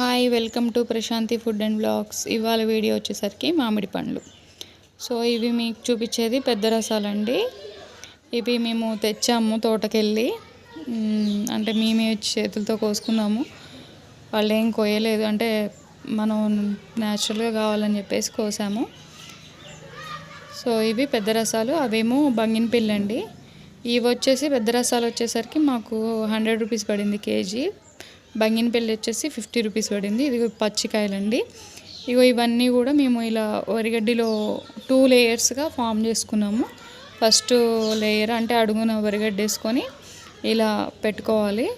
Hi welcome to Prashanti food and blogs. ఇవాళ video వచ్చేసరికి మామిడి పండ్లు. సో ఇవి మీకు చూపించేది పెద్ద రసాలండి ఇవి మేము తెచ్చాము తోటకెళ్ళి. అంటే మేమే చేతులతో కోసుకున్నాము. వాళ్ళు ఏం కోయలేదు. అంటే మనం న్యాచురల్గా కావాలని చెప్పేసి కోసాము. సో ఇవి పెద్ద రసాలు. అవేమో బంగినపిల్లి అండి ఇవి వచ్చేసి పెద్ద రసాలు వచ్చేసరికి మాకు హండ్రెడ్ రూపీస్ పడింది కేజీ. బంగినపల్లి వచ్చేసి ఫిఫ్టీ రూపీస్ పడింది. ఇది పచ్చికాయలండి. ఇగో ఇవన్నీ కూడా మేము ఇలా వరిగడ్డిలో టూ లేయర్స్గా ఫామ్ చేసుకున్నాము. ఫస్ట్ లేయర్ అంటే అడుగున వరిగడ్డ వేసుకొని ఇలా పెట్టుకోవాలి.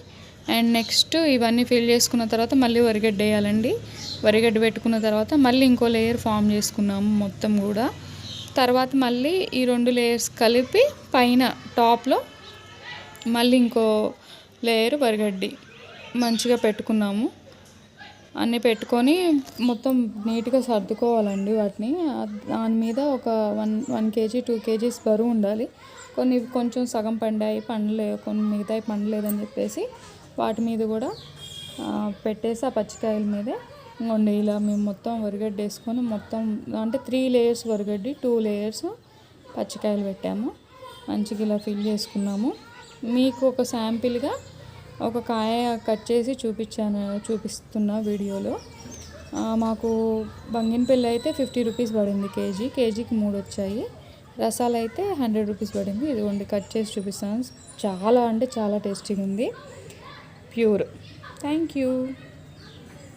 అండ్ నెక్స్ట్ ఇవన్నీ ఫిల్ చేసుకున్న తర్వాత మళ్ళీ వరిగడ్డ వేయాలండి. వరిగడ్డ పెట్టుకున్న తర్వాత మళ్ళీ ఇంకో లేయర్ ఫామ్ చేసుకున్నాము మొత్తం కూడా. తర్వాత మళ్ళీ ఈ రెండు లేయర్స్ కలిపి పైన టాప్లో మళ్ళీ ఇంకో లేయర్ వరిగడ్డి మంచిగా పెట్టుకున్నాము. అన్నీ పెట్టుకొని మొత్తం నీట్గా సర్దుకోవాలండి వాటిని. దాని మీద ఒక one one KG two KGs బరువు ఉండాలి. కొన్ని కొంచెం సగం పండాయి పండలే కొన్ని మిగతాయి పండలేదని చెప్పేసి వాటి మీద కూడా పెట్టేసి ఆ పచ్చికాయల మీదే ఇంకోండి ఇలా మేము మొత్తం వరిగడ్డ వేసుకొని మొత్తం అంటే త్రీ లేయర్స్ వరిగడ్డి టూ లేయర్స్ పచ్చికాయలు పెట్టాము. మంచిగా ఇలా ఫిల్ చేసుకున్నాము. మీకు ఒక శాంపిల్గా ఒక కాయ కట్ చేసి చూపించాను చూపిస్తున్నా వీడియోలో. మాకు బంగిన పిల్ల అయితే ఫిఫ్టీ రూపీస్ పడింది కేజీ. కేజీకి మూడు వచ్చాయి. రసాలు అయితే హండ్రెడ్ రూపీస్ పడింది. ఇదిగోండి కట్ చేసి చూపిస్తాను. చాలా అంటే చాలా టేస్టీగా ఉంది ప్యూర్. Thank you.